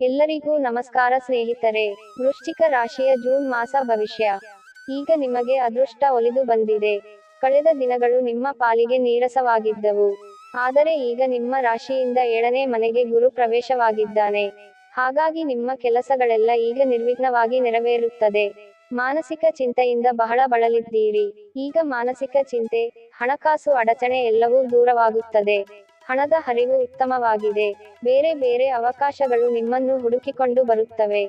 ಎಲ್ಲರಿಗೂ ನಮಸ್ಕಾರ ಸ್ನೇಹಿತರೆ. ವೃಶ್ಚಿಕ ರಾಶಿಯ ಜೂನ್ ಮಾಸ ಭವಿಷ್ಯ. ಈಗ ನಿಮಗೆ ಅದೃಷ್ಟ ಒಲಿದು ಬಂದಿದೆ. ಕಳೆದ ದಿನಗಳು ನಿಮ್ಮ ಪಾಲಿಗೆ ನೀರಸವಾಗಿದ್ದವು. ಆದರೆ ಈಗ ನಿಮ್ಮ ರಾಶಿಯಿಂದ ಏಳನೇ ಮನೆಗೆ ಗುರು ಪ್ರವೇಶವಾಗಿದ್ದಾನೆ. ಹಾಗಾಗಿ ನಿಮ್ಮ ಕೆಲಸಗಳೆಲ್ಲ ಈಗ ನಿರ್ವಿಘ್ನವಾಗಿ ನೆರವೇರುತ್ತದೆ. ಮಾನಸಿಕ ಚಿಂತೆಯಿಂದ ಬಹಳ ಬಳಲಿದ್ದೀರಿ. ಈಗ ಮಾನಸಿಕ ಚಿಂತೆ, ಹಣಕಾಸು ಅಡಚಣೆ ಎಲ್ಲವೂ ದೂರವಾಗುತ್ತದೆ. ಹಣದ ಹರಿವು ಉತ್ತಮವಾಗಿದೆ. ಬೇರೆ ಬೇರೆ ಅವಕಾಶಗಳು ನಿಮ್ಮನ್ನು ಹುಡುಕಿಕೊಂಡು ಬರುತ್ತವೆ.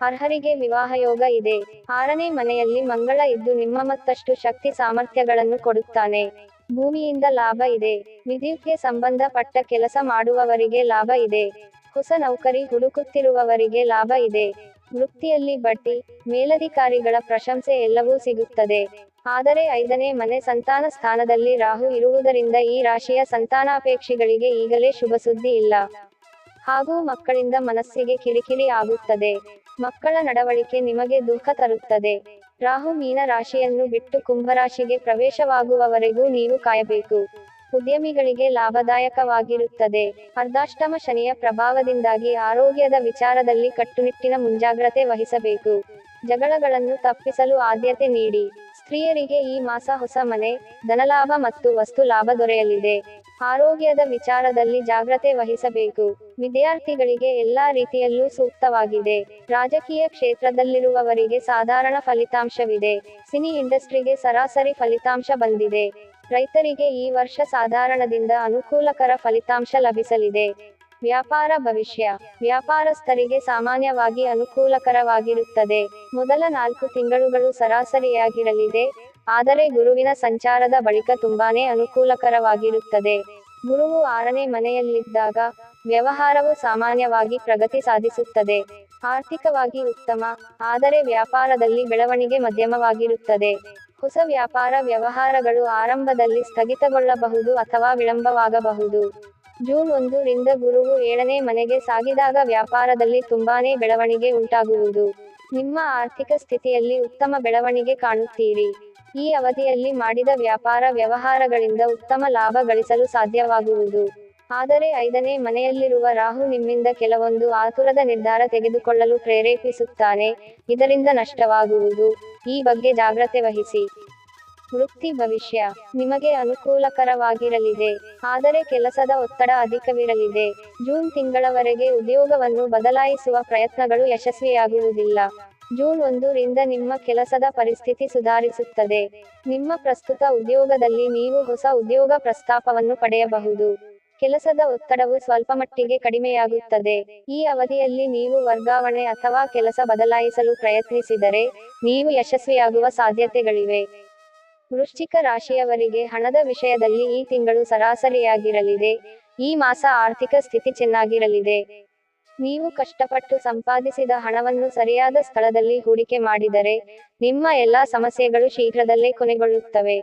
ಅರ್ಹರಿಗೆ ವಿವಾಹ ಯೋಗ ಇದೆ. ಆರನೇ ಮನೆಯಲ್ಲಿ ಮಂಗಳ ಇದ್ದು ನಿಮ್ಮ ಮತ್ತಷ್ಟು ಶಕ್ತಿ ಸಾಮರ್ಥ್ಯಗಳನ್ನು ಕೊಡುತ್ತಾನೆ. ಭೂಮಿಯಿಂದ ಲಾಭ ಇದೆ. ವಿದ್ಯುತ್ಗೆ ಸಂಬಂಧಪಟ್ಟ ಕೆಲಸ ಮಾಡುವವರಿಗೆ ಲಾಭ ಇದೆ. ಹೊಸ ನೌಕರಿ ಹುಡುಕುತ್ತಿರುವವರಿಗೆ ಲಾಭ ಇದೆ. ವೃತ್ತಿಯಲ್ಲಿ ಬಟ್ಟಿ ಮೇಲಧಿಕಾರಿಗಳ ಪ್ರಶಂಸೆ ಎಲ್ಲವೂ ಸಿಗುತ್ತದೆ. ಆದರೆ ಐದನೇ ಮನೆ ಸಂತಾನ ಸ್ಥಾನದಲ್ಲಿ ರಾಹು ಇರುವುದರಿಂದ ಈ ರಾಶಿಯ ಸಂತಾನಾಪೇಕ್ಷಿಗಳಿಗೆ ಈಗಲೇ ಶುಭ ಸುದ್ದಿ ಇಲ್ಲ. ಹಾಗೂ ಮಕ್ಕಳಿಂದ ಮನಸ್ಸಿಗೆ ಕಿರಿಕಿರಿ ಆಗುತ್ತದೆ. ಮಕ್ಕಳ ನಡವಳಿಕೆ ನಿಮಗೆ ದುಃಖ ತರುತ್ತದೆ. ರಾಹು ಮೀನ ರಾಶಿಯನ್ನು ಬಿಟ್ಟು ಕುಂಭರಾಶಿಗೆ ಪ್ರವೇಶವಾಗುವವರೆಗೂ ನೀವು ಕಾಯಬೇಕು. ಉದ್ಯಮಿಗಳಿಗೆ ಲಾಭದಾಯಕವಾಗಿರುತ್ತದೆ. ಅರ್ಧಾಷ್ಟಮ ಶನಿಯ ಪ್ರಭಾವದಿಂದಾಗಿ ಆರೋಗ್ಯದ ವಿಚಾರದಲ್ಲಿ ಕಟ್ಟುನಿಟ್ಟಿನ ಮುಂಜಾಗ್ರತೆ ವಹಿಸಬೇಕು. ಜಗಳಗಳನ್ನು ತಪ್ಪಿಸಲು ಆದ್ಯತೆ ನೀಡಿ. ಸ್ತ್ರೀಯರಿಗೆ ಈ ಮಾಸ ಹೊಸ ಮನೆ, ಧನಲಾಭ ಮತ್ತು ವಸ್ತು ಲಾಭ ದೊರೆಯಲಿದೆ. ಆರೋಗ್ಯದ ವಿಚಾರದಲ್ಲಿ ಜಾಗ್ರತೆ ವಹಿಸಬೇಕು. ವಿದ್ಯಾರ್ಥಿಗಳಿಗೆ ಎಲ್ಲಾ ರೀತಿಯಲ್ಲೂ ಸೂಕ್ತವಾಗಿದೆ. ರಾಜಕೀಯ ಕ್ಷೇತ್ರದಲ್ಲಿರುವವರಿಗೆ ಸಾಧಾರಣ ಫಲಿತಾಂಶವಿದೆ. ಸಿನಿ ಇಂಡಸ್ಟ್ರಿಗೆ ಸರಾಸರಿ ಫಲಿತಾಂಶ ಬಂದಿದೆ. ರೈತರಿಗೆ ಈ ವರ್ಷ ಸಾಧಾರಣದಿಂದ ಅನುಕೂಲಕರ ಫಲಿತಾಂಶ ಲಭಿಸಲಿದೆ. ವ್ಯಾಪಾರ ಭವಿಷ್ಯ. ವ್ಯಾಪಾರಸ್ಥರಿಗೆ ಸಾಮಾನ್ಯವಾಗಿ ಅನುಕೂಲಕರವಾಗಿರುತ್ತದೆ. ಮೊದಲ ನಾಲ್ಕು ತಿಂಗಳುಗಳು ಸರಾಸರಿಯಾಗಿರಲಿದೆ. ಆದರೆ ಗುರುವಿನ ಸಂಚಾರದ ಬಳಿಕ ತುಂಬಾನೇ ಅನುಕೂಲಕರವಾಗಿರುತ್ತದೆ. ಗುರುವು ಆರನೇ ಮನೆಯಲ್ಲಿದ್ದಾಗ ವ್ಯವಹಾರವು ಸಾಮಾನ್ಯವಾಗಿ ಪ್ರಗತಿ ಸಾಧಿಸುತ್ತದೆ. ಆರ್ಥಿಕವಾಗಿ ಉತ್ತಮ, ಆದರೆ ವ್ಯಾಪಾರದಲ್ಲಿ ಬೆಳವಣಿಗೆ ಮಧ್ಯಮವಾಗಿರುತ್ತದೆ. ಹೊಸ ವ್ಯಾಪಾರ ವ್ಯವಹಾರಗಳು ಆರಂಭದಲ್ಲಿ ಸ್ಥಗಿತಗೊಳ್ಳಬಹುದು ಅಥವಾ ವಿಳಂಬವಾಗಬಹುದು. ಜೂನ್ ಒಂದು ರಿಂದ ಗುರುವು ಏಳನೇ ಮನೆಗೆ ಸಾಗಿದಾಗ ವ್ಯಾಪಾರದಲ್ಲಿ ತುಂಬಾನೇ ಬೆಳವಣಿಗೆ ಉಂಟಾಗುವುದು. ನಿಮ್ಮ ಆರ್ಥಿಕ ಸ್ಥಿತಿಯಲ್ಲಿ ಉತ್ತಮ ಬೆಳವಣಿಗೆ ಕಾಣುತ್ತೀರಿ. ಈ ಅವಧಿಯಲ್ಲಿ ಮಾಡಿದ ವ್ಯಾಪಾರ ವ್ಯವಹಾರಗಳಿಂದ ಉತ್ತಮ ಲಾಭ ಗಳಿಸಲು ಸಾಧ್ಯವಾಗುವುದು. ಆದರೆ ಐದನೇ ಮನೆಯಲ್ಲಿರುವ ರಾಹು ನಿಮ್ಮಿಂದ ಕೆಲವೊಂದು ಆತುರದ ನಿರ್ಧಾರ ತೆಗೆದುಕೊಳ್ಳಲು ಪ್ರೇರೇಪಿಸುತ್ತಾನೆ. ಇದರಿಂದ ನಷ್ಟವಾಗುವುದು. ಈ ಬಗ್ಗೆ ಜಾಗ್ರತೆ ವಹಿಸಿ. ವೃತ್ತಿ ಭವಿಷ್ಯ ನಿಮಗೆ ಅನುಕೂಲಕರವಾಗಿರಲಿದೆ. ಆದರೆ ಕೆಲಸದ ಒತ್ತಡ ಅಧಿಕವಿರಲಿದೆ. ಜೂನ್ ತಿಂಗಳವರೆಗೆ ಉದ್ಯೋಗವನ್ನು ಬದಲಾಯಿಸುವ ಪ್ರಯತ್ನಗಳು ಯಶಸ್ವಿಯಾಗುವುದಿಲ್ಲ. ಜೂನ್ ಒಂದು ರಿಂದ ನಿಮ್ಮ ಕೆಲಸದ ಪರಿಸ್ಥಿತಿ ಸುಧಾರಿಸುತ್ತದೆ. ನಿಮ್ಮ ಪ್ರಸ್ತುತ ಉದ್ಯೋಗದಲ್ಲಿ ನೀವು ಹೊಸ ಉದ್ಯೋಗ ಪ್ರಸ್ತಾಪವನ್ನು ಪಡೆಯಬಹುದು. ಕೆಲಸದ ಒತ್ತಡವು ಸ್ವಲ್ಪಮಟ್ಟಿಗೆ ಕಡಿಮೆಯಾಗುತ್ತದೆ. ಈ ಅವಧಿಯಲ್ಲಿ ನೀವು ವರ್ಗಾವಣೆ ಅಥವಾ ಕೆಲಸ ಬದಲಾಯಿಸಲು ಪ್ರಯತ್ನಿಸಿದರೆ, ನೀವು ಯಶಸ್ವಿಯಾಗುವ ಸಾಧ್ಯತೆಗಳಿವೆ. ವೃಶ್ಚಿಕ ರಾಶಿಯವರಿಗೆ ಹಣದ ವಿಷಯದಲ್ಲಿ ಈ ತಿಂಗಳು ಸರಾಸರಿಯಾಗಿರಲಿದೆ. ಈ ಮಾಸ ಆರ್ಥಿಕ ಸ್ಥಿತಿ ಚೆನ್ನಾಗಿರಲಿದೆ. ನೀವು ಕಷ್ಟಪಟ್ಟು ಸಂಪಾದಿಸಿದ ಹಣವನ್ನು ಸರಿಯಾದ ಸ್ಥಳದಲ್ಲಿ ಹೂಡಿಕೆ ಮಾಡಿದರೆ, ನಿಮ್ಮ ಎಲ್ಲಾ ಸಮಸ್ಯೆಗಳು ಶೀಘ್ರದಲ್ಲೇ ಕೊನೆಗೊಳ್ಳುತ್ತವೆ.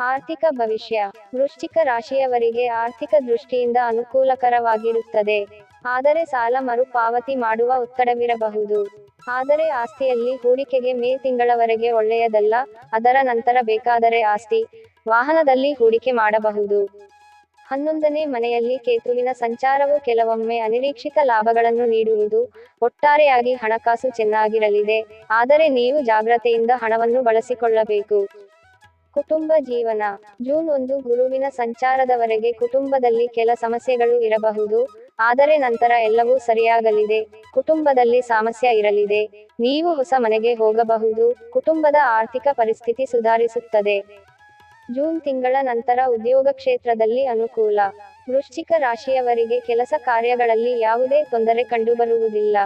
ಆರ್ಥಿಕ ಭವಿಷ್ಯ ವೃಶ್ಚಿಕ ರಾಶಿಯವರಿಗೆ ಆರ್ಥಿಕ ದೃಷ್ಟಿಯಿಂದ ಅನುಕೂಲಕರವಾಗಿರುತ್ತದೆ. ಆದರೆ ಸಾಲ ಮರುಪಾವತಿ ಮಾಡುವ ಒತ್ತಡವಿರಬಹುದು. ಆದರೆ ಆಸ್ತಿಯಲ್ಲಿ ಹೂಡಿಕೆಗೆ ಮೇ ತಿಂಗಳವರೆಗೆ ಒಳ್ಳೆಯದಲ್ಲ, ಅದರ ನಂತರ ಬೇಕಾದರೆ ಆಸ್ತಿ, ವಾಹನದಲ್ಲಿ ಹೂಡಿಕೆ ಮಾಡಬಹುದು. ಹನ್ನೊಂದನೇ ಮನೆಯಲ್ಲಿ ಕೇತುವಿನ ಸಂಚಾರವು ಕೆಲವೊಮ್ಮೆ ಅನಿರೀಕ್ಷಿತ ಲಾಭಗಳನ್ನು ನೀಡುವುದು, ಒಟ್ಟಾರೆಯಾಗಿ ಹಣಕಾಸು ಚೆನ್ನಾಗಿರಲಿದೆ, ಆದರೆ ನೀವು ಜಾಗ್ರತೆಯಿಂದ ಹಣವನ್ನು ಬಳಸಿಕೊಳ್ಳಬೇಕು. ಕುಟುಂಬ ಜೀವನ. ಜೂನ್ ಒಂದು ಗುರುವಿನ ಸಂಚಾರದವರೆಗೆ ಕುಟುಂಬದಲ್ಲಿ ಕೆಲ ಸಮಸ್ಯೆಗಳು ಇರಬಹುದು, ಆದರೆ ನಂತರ ಎಲ್ಲವೂ ಸರಿಯಾಗಲಿದೆ. ಕುಟುಂಬದಲ್ಲಿ ಸಮಸ್ಯೆ ಇರಲಿದೆ. ನೀವು ಹೊಸ ಮನೆಗೆ ಹೋಗಬಹುದು. ಕುಟುಂಬದ ಆರ್ಥಿಕ ಪರಿಸ್ಥಿತಿ ಸುಧಾರಿಸುತ್ತದೆ. ಜೂನ್ ತಿಂಗಳ ನಂತರ ಉದ್ಯೋಗ ಕ್ಷೇತ್ರದಲ್ಲಿ ಅನುಕೂಲ. ವೃಶ್ಚಿಕ ರಾಶಿಯವರಿಗೆ ಕೆಲಸ ಕಾರ್ಯಗಳಲ್ಲಿ ಯಾವುದೇ ತೊಂದರೆ ಕಂಡುಬರುವುದಿಲ್ಲ.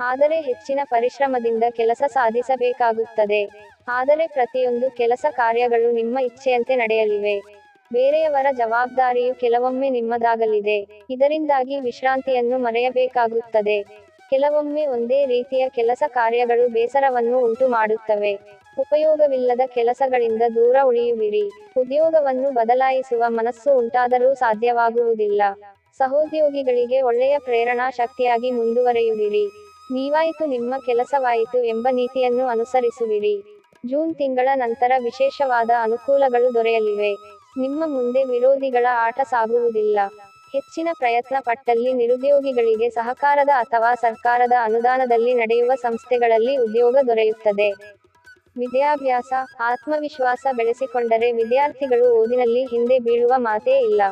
ಆದರೆ ಹೆಚ್ಚಿನ ಪರಿಶ್ರಮದಿಂದ ಕೆಲಸ ಸಾಧಿಸಬೇಕಾಗುತ್ತದೆ. ಆದರೆ ಪ್ರತಿಯೊಂದು ಕೆಲಸ ಕಾರ್ಯಗಳು ನಿಮ್ಮ ಇಚ್ಛೆಯಂತೆ ನಡೆಯಲಿವೆ. ಬೇರೆಯವರ ಜವಾಬ್ದಾರಿಯು ಕೆಲವೊಮ್ಮೆ ನಿಮ್ಮದಾಗಲಿದೆ. ಇದರಿಂದಾಗಿ ವಿಶ್ರಾಂತಿಯನ್ನು ಮರೆಯಬೇಕಾಗುತ್ತದೆ. ಕೆಲವೊಮ್ಮೆ ಒಂದೇ ರೀತಿಯ ಕೆಲಸ ಕಾರ್ಯಗಳು ಬೇಸರವನ್ನು ಉಂಟು ಮಾಡುತ್ತವೆ ಉಪಯೋಗವಿಲ್ಲದ ಕೆಲಸಗಳಿಂದ ದೂರ ಉಳಿಯುವಿರಿ. ಉದ್ಯೋಗವನ್ನು ಬದಲಾಯಿಸುವ ಮನಸ್ಸು ಉಂಟಾದರೂ ಸಾಧ್ಯವಾಗುವುದಿಲ್ಲ. ಸಹೋದ್ಯೋಗಿಗಳಿಗೆ ಒಳ್ಳೆಯ ಪ್ರೇರಣಾ ಶಕ್ತಿಯಾಗಿ ಮುಂದುವರೆಯುವಿರಿ. ನೀವಾಯಿತು ನಿಮ್ಮ ಕೆಲಸವಾಯಿತು ಎಂಬ ನೀತಿಯನ್ನು ಅನುಸರಿಸುವಿರಿ. ಜೂನ್ ತಿಂಗಳ ನಂತರ ವಿಶೇಷವಾದ ಅನುಕೂಲಗಳು ದೊರೆಯಲಿವೆ. ನಿಮ್ಮ ಮುಂದೆ ವಿರೋಧಿಗಳ ಆಟ ಸಾಗುವುದಿಲ್ಲ. ಹೆಚ್ಚಿನ ಪ್ರಯತ್ನ ಪಟ್ಟಲ್ಲಿ ನಿರುದ್ಯೋಗಿಗಳಿಗೆ ಸಹಕಾರದ ಅಥವಾ ಸರ್ಕಾರದ ಅನುದಾನದಲ್ಲಿ ನಡೆಯುವ ಸಂಸ್ಥೆಗಳಲ್ಲಿ ಉದ್ಯೋಗ ದೊರೆಯುತ್ತದೆ. ವಿದ್ಯಾಭ್ಯಾಸ, ಆತ್ಮವಿಶ್ವಾಸ ಬೆಳೆಸಿಕೊಂಡರೆ ವಿದ್ಯಾರ್ಥಿಗಳು ಓದಿನಲ್ಲಿ ಹಿಂದೆ ಬೀಳುವ ಮಾತೇ ಇಲ್ಲ.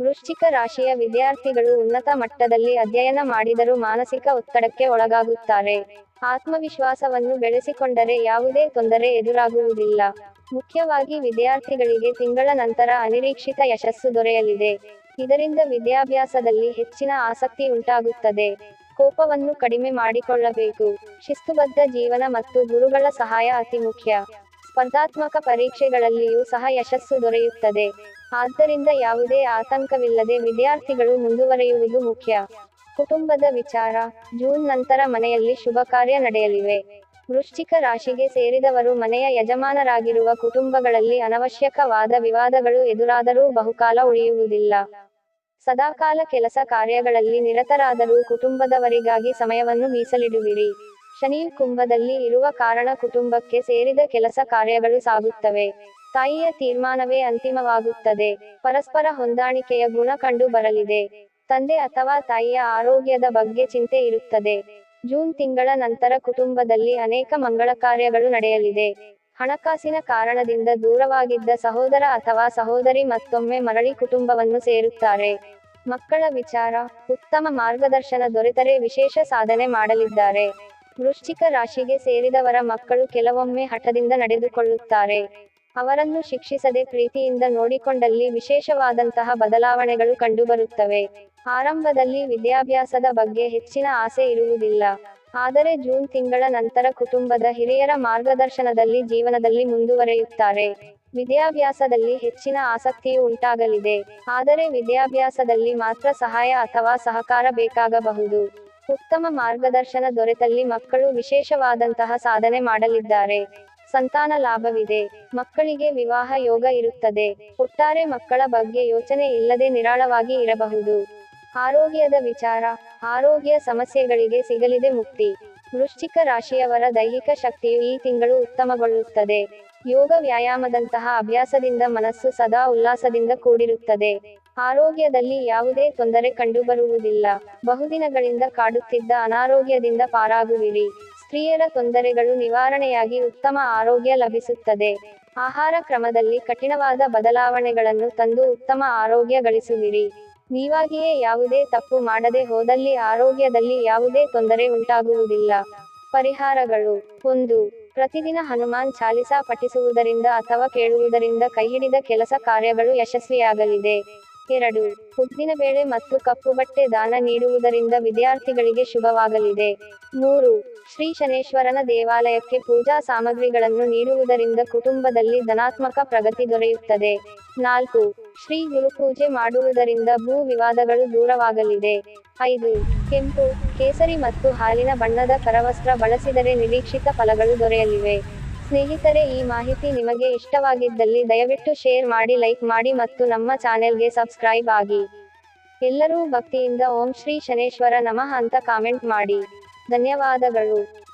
ವೃಶ್ಚಿಕ ರಾಶಿಯ ವಿದ್ಯಾರ್ಥಿಗಳು ಉನ್ನತ ಮಟ್ಟದಲ್ಲಿ ಅಧ್ಯಯನ ಮಾಡಿದರೂ ಮಾನಸಿಕ ಒತ್ತಡಕ್ಕೆ ಒಳಗಾಗುತ್ತಾರೆ. ಆತ್ಮವಿಶ್ವಾಸವನ್ನು ಬೆಳೆಸಿಕೊಂಡರೆ ಯಾವುದೇ ತೊಂದರೆ ಎದುರಾಗುವುದಿಲ್ಲ. ಮುಖ್ಯವಾಗಿ ವಿದ್ಯಾರ್ಥಿಗಳಿಗೆ ತಿಂಗಳ ನಂತರ ಅನಿರೀಕ್ಷಿತ ಯಶಸ್ಸು ದೊರೆಯಲಿದೆ. ಇದರಿಂದ ವಿದ್ಯಾಭ್ಯಾಸದಲ್ಲಿ ಹೆಚ್ಚಿನ ಆಸಕ್ತಿ ಉಂಟಾಗುತ್ತದೆ. ಕೋಪವನ್ನು ಕಡಿಮೆ ಮಾಡಿಕೊಳ್ಳಬೇಕು. ಶಿಸ್ತುಬದ್ಧ ಜೀವನ ಮತ್ತು ಗುರುಗಳ ಸಹಾಯ ಅತಿ ಮುಖ್ಯ. ಸ್ಪರ್ಧಾತ್ಮಕ ಪರೀಕ್ಷೆಗಳಲ್ಲಿಯೂ ಸಹ ಯಶಸ್ಸು ದೊರೆಯುತ್ತದೆ. ಆದ್ದರಿಂದ ಯಾವುದೇ ಆತಂಕವಿಲ್ಲದೆ ವಿದ್ಯಾರ್ಥಿಗಳು ಮುಂದುವರೆಯುವುದು ಮುಖ್ಯ. ಕುಟುಂಬದ ವಿಚಾರ, ಜೂನ್ ನಂತರ ಮನೆಯಲ್ಲಿ ಶುಭ ಕಾರ್ಯ ನಡೆಯಲಿವೆ. ವೃಶ್ಚಿಕ ರಾಶಿಗೆ ಸೇರಿದವರು ಮನೆಯ ಯಜಮಾನರಾಗಿರುವ ಕುಟುಂಬಗಳಲ್ಲಿ ಅನವಶ್ಯಕವಾದ ವಿವಾದಗಳು ಎದುರಾದರೂ ಬಹುಕಾಲ ಉಳಿಯುವುದಿಲ್ಲ. ಸದಾಕಾಲ ಕೆಲಸ ಕಾರ್ಯಗಳಲ್ಲಿ ನಿರತರಾದರೂ ಕುಟುಂಬದವರಿಗಾಗಿ ಸಮಯವನ್ನು ಮೀಸಲಿಡುವಿರಿ. ಶನಿ ಕುಂಭದಲ್ಲಿ ಇರುವ ಕಾರಣ ಕುಟುಂಬಕ್ಕೆ ಸೇರಿದ ಕೆಲಸ ಕಾರ್ಯಗಳು ಸಾಗುತ್ತವೆ. ತಾಯಿಯ ತೀರ್ಮಾನವೇ ಅಂತಿಮವಾಗುತ್ತದೆ. ಪರಸ್ಪರ ಹೊಂದಾಣಿಕೆಯ ಗುಣ ಕಂಡು ಬರಲಿದೆ. ತಂದೆ ಅಥವಾ ತಾಯಿಯ ಆರೋಗ್ಯದ ಬಗ್ಗೆ ಚಿಂತೆ ಇರುತ್ತದೆ. ಜೂನ್ ತಿಂಗಳ ನಂತರ ಕುಟುಂಬದಲ್ಲಿ ಅನೇಕ ಮಂಗಳ ಕಾರ್ಯಗಳು ನಡೆಯಲಿದೆ. ಹಣಕಾಸಿನ ಕಾರಣದಿಂದ ದೂರವಾಗಿದ್ದ ಸಹೋದರ ಅಥವಾ ಸಹೋದರಿ ಮತ್ತೊಮ್ಮೆ ಮರಳಿ ಕುಟುಂಬವನ್ನು ಸೇರುತ್ತಾರೆ. ಮಕ್ಕಳ ವಿಚಾರ, ಉತ್ತಮ ಮಾರ್ಗದರ್ಶನ ದೊರೆತರೆ ವಿಶೇಷ ಸಾಧನೆ ಮಾಡಲಿದ್ದಾರೆ. ವೃಶ್ಚಿಕ ರಾಶಿಗೆ ಸೇರಿದವರ ಮಕ್ಕಳು ಕೆಲವೊಮ್ಮೆ ಹಠದಿಂದ ನಡೆದುಕೊಳ್ಳುತ್ತಾರೆ. ಅವರನ್ನು ಶಿಕ್ಷಿಸದೆ ಪ್ರೀತಿಯಿಂದ ನೋಡಿಕೊಂಡಲ್ಲಿ ವಿಶೇಷವಾದಂತಹ ಬದಲಾವಣೆಗಳು ಕಂಡುಬರುತ್ತವೆ. ಆರಂಭದಲ್ಲಿ ವಿದ್ಯಾಭ್ಯಾಸದ ಬಗ್ಗೆ ಹೆಚ್ಚಿನ ಆಸೆ ಇರುವುದಿಲ್ಲ. ಆದರೆ ಜೂನ್ ತಿಂಗಳ ನಂತರ ಕುಟುಂಬದ ಹಿರಿಯರ ಮಾರ್ಗದರ್ಶನದಲ್ಲಿ ಜೀವನದಲ್ಲಿ ಮುಂದುವರೆಯುತ್ತಾರೆ. ವಿದ್ಯಾಭ್ಯಾಸದಲ್ಲಿ ಹೆಚ್ಚಿನ ಆಸಕ್ತಿಯು ಉಂಟಾಗಲಿದೆ. ಆದರೆ ವಿದ್ಯಾಭ್ಯಾಸದಲ್ಲಿ ಮಾತ್ರ ಸಹಾಯ ಅಥವಾ ಸಹಕಾರ ಬೇಕಾಗಬಹುದು. ಉತ್ತಮ ಮಾರ್ಗದರ್ಶನ ದೊರೆತಲ್ಲಿ ಮಕ್ಕಳು ವಿಶೇಷವಾದಂತಹ ಸಾಧನೆ ಮಾಡಲಿದ್ದಾರೆ. ಸಂತಾನ ಲಾಭವಿದೆ. ಮಕ್ಕಳಿಗೆ ವಿವಾಹ ಯೋಗ ಇರುತ್ತದೆ. ಒಟ್ಟಾರೆ ಮಕ್ಕಳ ಬಗ್ಗೆ ಯೋಚನೆ ಇಲ್ಲದೆ ನಿರಾಳವಾಗಿ ಇರಬಹುದು. ಆರೋಗ್ಯದ ವಿಚಾರ, ಆರೋಗ್ಯ ಸಮಸ್ಯೆಗಳಿಗೆ ಸಿಗಲಿದೆ ಮುಕ್ತಿ. ವೃಶ್ಚಿಕ ರಾಶಿಯವರ ದೈಹಿಕ ಶಕ್ತಿಯು ಈ ತಿಂಗಳು ಉತ್ತಮಗೊಳ್ಳುತ್ತದೆ. ಯೋಗ ವ್ಯಾಯಾಮದಂತಹ ಅಭ್ಯಾಸದಿಂದ ಮನಸ್ಸು ಸದಾ ಉಲ್ಲಾಸದಿಂದ ಕೂಡಿರುತ್ತದೆ. ಆರೋಗ್ಯದಲ್ಲಿ ಯಾವುದೇ ತೊಂದರೆ ಕಂಡುಬರುವುದಿಲ್ಲ. ಬಹುದಿನಗಳಿಂದ ಕಾಡುತ್ತಿದ್ದ ಅನಾರೋಗ್ಯದಿಂದ ಪಾರಾಗುವಿರಿ. ಸ್ತ್ರೀಯರ ತೊಂದರೆಗಳು ನಿವಾರಣೆಯಾಗಿ ಉತ್ತಮ ಆರೋಗ್ಯ ಲಭಿಸುತ್ತದೆ. ಆಹಾರ ಕ್ರಮದಲ್ಲಿ ಕಠಿಣವಾದ ಬದಲಾವಣೆಗಳನ್ನು ತಂದು ಉತ್ತಮ ಆರೋಗ್ಯ ಗಳಿಸುವಿರಿ. ನೀವಾಗಿಯೇ ಯಾವುದೇ ತಪ್ಪು ಮಾಡದೆ ಹೋದಲ್ಲಿ ಆರೋಗ್ಯದಲ್ಲಿ ಯಾವುದೇ ತೊಂದರೆ ಉಂಟಾಗುವುದಿಲ್ಲ. ಪರಿಹಾರಗಳು. ಒಂದು, ಪ್ರತಿದಿನ ಹನುಮಾನ್ ಚಾಲಿಸಾ ಪಠಿಸುವುದರಿಂದ ಅಥವಾ ಕೇಳುವುದರಿಂದ ಕೈಹಿಡಿದ ಕೆಲಸ ಕಾರ್ಯಗಳು ಯಶಸ್ವಿಯಾಗಲಿದೆ. ಎರಡು, ಉದ್ದಿನ ಬೇಳೆ ಮತ್ತು ಕಪ್ಪು ಬಟ್ಟೆ ದಾನ ನೀಡುವುದರಿಂದ ವಿದ್ಯಾರ್ಥಿಗಳಿಗೆ ಶುಭವಾಗಲಿದೆ. ಮೂರು ಶ್ರೀ ಶನೇಶ್ವರನ ದೇವಾಲಯಕ್ಕೆ ಪೂಜಾ ಸಾಮಗ್ರಿಗಳನ್ನು ನೀಡುವುದರಿಂದ ಕುಟುಂಬದಲ್ಲಿ ಧನಾತ್ಮಕ ಪ್ರಗತಿ ದೊರೆಯುತ್ತದೆ. ನಾಲ್ಕು, ಶ್ರೀ ಗುರುಪೂಜೆ ಮಾಡುವುದರಿಂದ ಭೂ ವಿವಾದಗಳು ದೂರವಾಗಲಿದೆ. ಐದು, ಕೆಂಪು, ಕೇಸರಿ ಮತ್ತು ಹಾಲಿನ ಬಣ್ಣದ ಕರವಸ್ತ್ರ ಬಳಸಿದರೆ ನಿರೀಕ್ಷಿತ ಫಲಗಳು ದೊರೆಯಲಿವೆ. ಸ್ನೇಹಿತರೆ, ಈ ಮಾಹಿತಿ ನಿಮಗೆ ಇಷ್ಟವಾಗಿದ್ದಲ್ಲಿ ದಯವಿಟ್ಟು ಶೇರ್ ಮಾಡಿ, ಲೈಕ್ ಮಾಡಿ ಮತ್ತು ನಮ್ಮ ಚಾನೆಲ್ಗೆ ಸಬ್ಸ್ಕ್ರೈಬ್ ಆಗಿ. ಎಲ್ಲರೂ ಭಕ್ತಿಯಿಂದ ಓಂ ಶ್ರೀ ಶನೇಶ್ವರ ನಮಃ ಅಂತ ಕಾಮೆಂಟ್ ಮಾಡಿ. ಧನ್ಯವಾದಗಳು.